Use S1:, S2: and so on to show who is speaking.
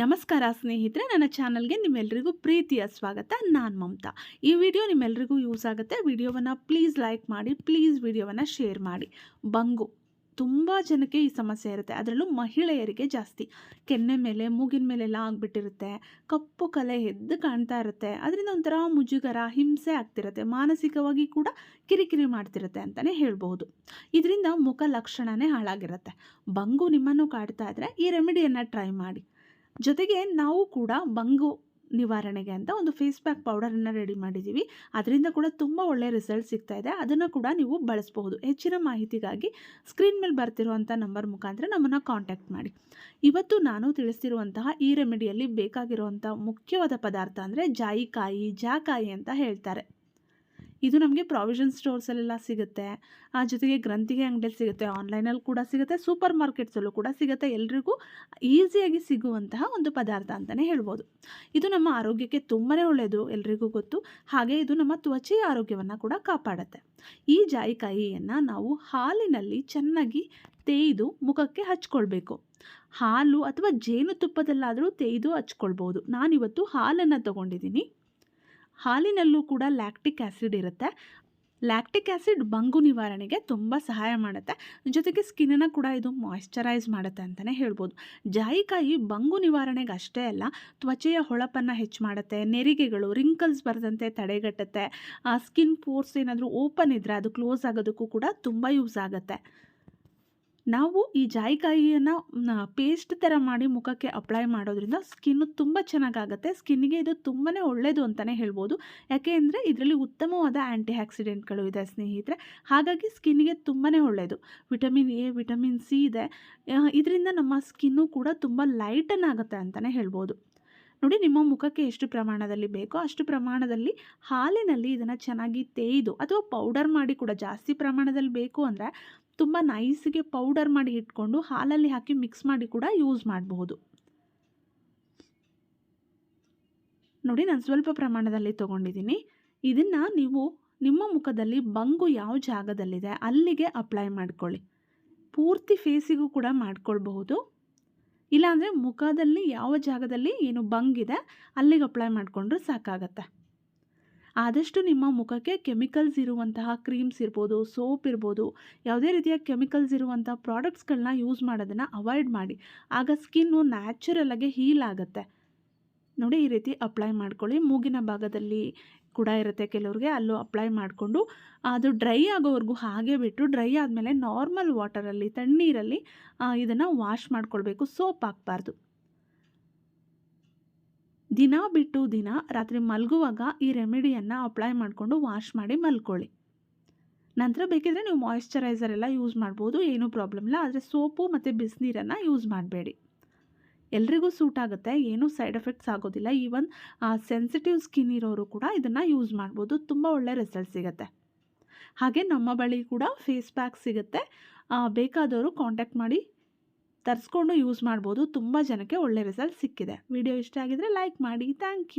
S1: ನಮಸ್ಕಾರ ಸ್ನೇಹಿತರೆ, ನನ್ನ ಚಾನಲ್ಗೆ ನಿಮ್ಮೆಲ್ಲರಿಗೂ ಪ್ರೀತಿಯ ಸ್ವಾಗತ. ನಾನು ಮಮತಾ. ಈ ವಿಡಿಯೋ ನಿಮ್ಮೆಲ್ಲರಿಗೂ ಯೂಸ್ ಆಗುತ್ತೆ. ವಿಡಿಯೋವನ್ನು ಪ್ಲೀಸ್ ಲೈಕ್ ಮಾಡಿ, ಪ್ಲೀಸ್ ವಿಡಿಯೋವನ್ನು ಶೇರ್ ಮಾಡಿ. ಬಂಗು, ತುಂಬ ಜನಕ್ಕೆ ಈ ಸಮಸ್ಯೆ ಇರುತ್ತೆ. ಅದರಲ್ಲೂ ಮಹಿಳೆಯರಿಗೆ ಜಾಸ್ತಿ. ಕೆನ್ನೆ ಮೇಲೆ, ಮೂಗಿನ ಮೇಲೆಲ್ಲ ಆಗಿಬಿಟ್ಟಿರುತ್ತೆ. ಕಪ್ಪು ಕಲೆ ಎದ್ದು ಕಾಣ್ತಾ ಇರುತ್ತೆ. ಅದರಿಂದ ಒಂಥರ ಮುಜುಗರ, ಹಿಂಸೆ ಆಗ್ತಿರುತ್ತೆ. ಮಾನಸಿಕವಾಗಿ ಕೂಡ ಕಿರಿಕಿರಿ ಮಾಡ್ತಿರುತ್ತೆ ಅಂತಲೇ ಹೇಳ್ಬೋದು ಇದರಿಂದ ಮುಖ ಲಕ್ಷಣವೇ ಹಾಳಾಗಿರುತ್ತೆ. ಬಂಗು ನಿಮ್ಮನ್ನು ಕಾಡ್ತಾ ಇದ್ದರೆ ಈ ರೆಮಿಡಿಯನ್ನು ಟ್ರೈ ಮಾಡಿ. ಜೊತೆಗೆ ನಾವು ಕೂಡ ಬಂಗು ನಿವಾರಣೆಗೆ ಅಂತ ಒಂದು ಫೇಸ್ ಪ್ಯಾಕ್ ಪೌಡರನ್ನು ರೆಡಿ ಮಾಡಿದ್ದೀವಿ ಅದರಿಂದ ಕೂಡ ತುಂಬ ಒಳ್ಳೆಯ ರಿಸಲ್ಟ್ ಸಿಗ್ತಾ ಇದೆ. ಅದನ್ನು ಕೂಡ ನೀವು ಬಳಸಬಹುದು. ಹೆಚ್ಚಿನ ಮಾಹಿತಿಗಾಗಿ ಸ್ಕ್ರೀನ್ ಮೇಲೆ ಬರ್ತಿರುವಂಥ ನಂಬರ್ ಮುಖಾಂತರ ನಮ್ಮನ್ನು ಕಾಂಟ್ಯಾಕ್ಟ್ ಮಾಡಿ. ಇವತ್ತು ನಾನು ತಿಳಿಸ್ತಿರುವಂತಹ ಈ ರೆಮಿಡಿಯಲ್ಲಿ ಬೇಕಾಗಿರುವಂಥ ಮುಖ್ಯವಾದ ಪದಾರ್ಥ ಅಂದರೆ ಜಾಯಿಕಾಯಿ, ಜಾಕಾಯಿ ಅಂತ ಹೇಳ್ತಾರೆ. ಇದು ನಮಗೆ ಪ್ರಾವಿಷನ್ ಸ್ಟೋರ್ಸಲ್ಲೆಲ್ಲ ಸಿಗುತ್ತೆ. ಆ ಜೊತೆಗೆ ಗ್ರಂಥಿಗೆ ಅಂಗಡಿಯಲ್ಲಿ ಸಿಗುತ್ತೆ ಆನ್ಲೈನಲ್ಲಿ ಕೂಡ ಸಿಗುತ್ತೆ ಸೂಪರ್ ಮಾರ್ಕೆಟ್ಸಲ್ಲೂ ಕೂಡ ಸಿಗುತ್ತೆ. ಎಲ್ರಿಗೂ ಈಸಿಯಾಗಿ ಸಿಗುವಂತಹ ಒಂದು ಪದಾರ್ಥ ಅಂತಲೇ ಹೇಳ್ಬೋದು. ಇದು ನಮ್ಮ ಆರೋಗ್ಯಕ್ಕೆ ತುಂಬಾ ಒಳ್ಳೆಯದು ಎಲ್ರಿಗೂ ಗೊತ್ತು. ಹಾಗೆ ಇದು ನಮ್ಮ ತ್ವಚೆಯ ಆರೋಗ್ಯವನ್ನು ಕೂಡ ಕಾಪಾಡುತ್ತೆ. ಈ ಜಾಯಿಕಾಯಿಯನ್ನು ನಾವು ಹಾಲಿನಲ್ಲಿ ಚೆನ್ನಾಗಿ ತೇಯ್ದು ಮುಖಕ್ಕೆ ಹಚ್ಕೊಳ್ಬೇಕು. ಹಾಲು ಅಥವಾ ಜೇನುತುಪ್ಪದಲ್ಲಾದರೂ ತೇಯ್ದು ಹಚ್ಕೊಳ್ಬೋದು. ನಾನಿವತ್ತು ಹಾಲನ್ನು ತೊಗೊಂಡಿದ್ದೀನಿ. ಹಾಲಿನಲ್ಲೂ ಕೂಡ ಲ್ಯಾಕ್ಟಿಕ್ ಆ್ಯಸಿಡ್ ಇರುತ್ತೆ. ಲ್ಯಾಕ್ಟಿಕ್ ಆ್ಯಸಿಡ್ ಬಂಗು ನಿವಾರಣೆಗೆ ತುಂಬ ಸಹಾಯ ಮಾಡುತ್ತೆ. ಜೊತೆಗೆ ಸ್ಕಿನ್ನನ್ನು ಕೂಡ ಇದು ಮಾಯ್ಶ್ಚರೈಸ್ ಮಾಡುತ್ತೆ ಅಂತಲೇ ಹೇಳ್ಬೋದು. ಜಾಯಿಕಾಯಿ ಬಂಗು ನಿವಾರಣೆಗೆ ಅಷ್ಟೇ ಅಲ್ಲ, ತ್ವಚೆಯ ಹೊಳಪನ್ನು ಹೆಚ್ಚು ಮಾಡುತ್ತೆ, ನೆರಿಗೆಗಳು ರಿಂಕಲ್ಸ್ ಬರದಂತೆ ತಡೆಗಟ್ಟುತ್ತೆ ಸ್ಕಿನ್ ಪೋರ್ಸ್ ಏನಾದರೂ ಓಪನ್ ಇದ್ದರೆ ಅದು ಕ್ಲೋಸ್ ಆಗೋದಕ್ಕೂ ಕೂಡ ತುಂಬ ಯೂಸ್ ಆಗುತ್ತೆ. ನಾವು ಈ ಜಾಯಿಕಾಯಿಯನ್ನು ಪೇಸ್ಟ್ ಥರ ಮಾಡಿ ಮುಖಕ್ಕೆ ಅಪ್ಲೈ ಮಾಡೋದ್ರಿಂದ ಸ್ಕಿನ್ನು ತುಂಬ ಚೆನ್ನಾಗಾಗುತ್ತೆ. ಸ್ಕಿನ್ನಿಗೆ ಇದು ತುಂಬಾ ಒಳ್ಳೆಯದು ಅಂತಲೇ ಹೇಳ್ಬೋದು. ಯಾಕೆ ಅಂದರೆ ಇದರಲ್ಲಿ ಉತ್ತಮವಾದ ಆ್ಯಂಟಿ ಆಕ್ಸಿಡೆಂಟ್ಗಳು ಇದೆ ಸ್ನೇಹಿತರೆ. ಹಾಗಾಗಿ ಸ್ಕಿನ್ನಿಗೆ ತುಂಬಾ ಒಳ್ಳೆಯದು ವಿಟಮಿನ್ ಎ, ವಿಟಮಿನ್ ಸಿ ಇದೆ. ಇದರಿಂದ ನಮ್ಮ ಸ್ಕಿನ್ನು ಕೂಡ ತುಂಬ ಲೈಟನ್ ಆಗುತ್ತೆ ಅಂತಲೇ ಹೇಳ್ಬೋದು. ನೋಡಿ ನಿಮ್ಮ ಮುಖಕ್ಕೆ ಎಷ್ಟು ಪ್ರಮಾಣದಲ್ಲಿ ಬೇಕೋ ಅಷ್ಟು ಪ್ರಮಾಣದಲ್ಲಿ ಹಾಲಿನಲ್ಲಿ ಇದನ್ನು ಚೆನ್ನಾಗಿ ತೇಯ್ದು ಅಥವಾ ಪೌಡರ್ ಮಾಡಿ ಕೂಡ ಜಾಸ್ತಿ ಪ್ರಮಾಣದಲ್ಲಿ ಬೇಕು ಅಂದರೆ ತುಂಬ ನೈಸ್ಗೆ ಪೌಡರ್ ಮಾಡಿ ಇಟ್ಕೊಂಡು ಹಾಲಲ್ಲಿ ಹಾಕಿ ಮಿಕ್ಸ್ ಮಾಡಿ ಕೂಡ ಯೂಸ್ ಮಾಡಬಹುದು ನೋಡಿ ನಾನು ಸ್ವಲ್ಪ ಪ್ರಮಾಣದಲ್ಲಿ ತೊಗೊಂಡಿದ್ದೀನಿ. ಇದನ್ನು ನೀವು ನಿಮ್ಮ ಮುಖದಲ್ಲಿ ಬಂಗು ಯಾವ ಜಾಗದಲ್ಲಿದೆ ಅಲ್ಲಿಗೆ ಅಪ್ಲೈ ಮಾಡ್ಕೊಳ್ಳಿ. ಪೂರ್ತಿ ಫೇಸಿಗೂ ಕೂಡ ಮಾಡ್ಕೊಳ್ಬಹುದು. ಇಲ್ಲಾಂದರೆ ಮುಖದಲ್ಲಿ ಯಾವ ಜಾಗದಲ್ಲಿ ಏನು ಬಂಗಿದೆ ಅಲ್ಲಿಗೆ ಅಪ್ಲೈ ಮಾಡಿಕೊಂಡ್ರೆ ಸಾಕಾಗತ್ತೆ. ಆದಷ್ಟು ನಿಮ್ಮ ಮುಖಕ್ಕೆ ಕೆಮಿಕಲ್ಸ್ ಇರುವಂತಹ ಕ್ರೀಮ್ಸ್ ಇರ್ಬೋದು ಸೋಪ್ ಇರ್ಬೋದು, ಯಾವುದೇ ರೀತಿಯ ಕೆಮಿಕಲ್ಸ್ ಇರುವಂಥ ಪ್ರಾಡಕ್ಟ್ಸ್ಗಳನ್ನ ಯೂಸ್ ಮಾಡೋದನ್ನು ಅವಾಯ್ಡ್ ಮಾಡಿ. ಆಗ ಸ್ಕಿನ್ನು ನ್ಯಾಚುರಲಾಗಿ ಹೀಲ್ ಆಗುತ್ತೆ. ನೋಡಿ ಈ ರೀತಿ ಅಪ್ಲೈ ಮಾಡ್ಕೊಳ್ಳಿ. ಮೂಗಿನ ಭಾಗದಲ್ಲಿ ಕೂಡ ಇರುತ್ತೆ ಕೆಲವ್ರಿಗೆ. ಅಲ್ಲೂ ಅಪ್ಲೈ ಮಾಡಿಕೊಂಡು, ಅದು ಡ್ರೈ ಆಗೋವರೆಗೂ ಹಾಗೆ ಬಿಟ್ಟು ಡ್ರೈ ಆದಮೇಲೆ ನಾರ್ಮಲ್ ವಾಟರಲ್ಲಿ ತಣ್ಣೀರಲ್ಲಿ ಇದನ್ನು ವಾಶ್ ಮಾಡ್ಕೊಳ್ಬೇಕು. ಸೋಪ್ ಹಾಕ್ಬಾರ್ದು. ದಿನ ಬಿಟ್ಟು ದಿನ, ರಾತ್ರಿ ಮಲಗುವಾಗ ಈ ರೆಮಿಡಿಯನ್ನು ಅಪ್ಲೈ ಮಾಡಿಕೊಂಡು ವಾಶ್ ಮಾಡಿ ಮಲ್ಕೊಳ್ಳಿ. ನಂತರ ಬೇಕಿದ್ರೆ ನೀವು ಮಾಯಿಶ್ಚರೈಸರ್ ಎಲ್ಲ ಯೂಸ್ ಮಾಡ್ಬೋದು. ಏನೂ ಪ್ರಾಬ್ಲಮ್ ಇಲ್ಲ. ಆದರೆ ಸೋಪು ಮತ್ತು ಬಿಸಿನೀರನ್ನು ಯೂಸ್ ಮಾಡಬೇಡಿ. ಎಲ್ರಿಗೂ ಸೂಟ್ ಆಗುತ್ತೆ, ಏನೂ ಸೈಡ್ ಎಫೆಕ್ಟ್ಸ್ ಆಗೋದಿಲ್ಲ. ಈವನ್ ಸೆನ್ಸಿಟಿವ್ ಸ್ಕಿನ್ ಇರೋರು ಕೂಡ ಇದನ್ನು ಯೂಸ್ ಮಾಡ್ಬೋದು. ತುಂಬ ಒಳ್ಳೆ ರಿಸಲ್ಟ್ ಸಿಗುತ್ತೆ. ಹಾಗೆ ನಮ್ಮ ಬಳಿ ಕೂಡ ಫೇಸ್ ಪ್ಯಾಕ್ ಸಿಗುತ್ತೆ. ಬೇಕಾದವರು ಕಾಂಟ್ಯಾಕ್ಟ್ ಮಾಡಿ ತರಿಸ್ಕೊಂಡು ಯೂಸ್ ಮಾಡ್ಬೋದು. ತುಂಬ ಜನಕ್ಕೆ ಒಳ್ಳೆ ರಿಸಲ್ಟ್ ಸಿಕ್ಕಿದೆ. ವಿಡಿಯೋ ಇಷ್ಟ ಆಗಿದರೆ ಲೈಕ್ ಮಾಡಿ. Thank you.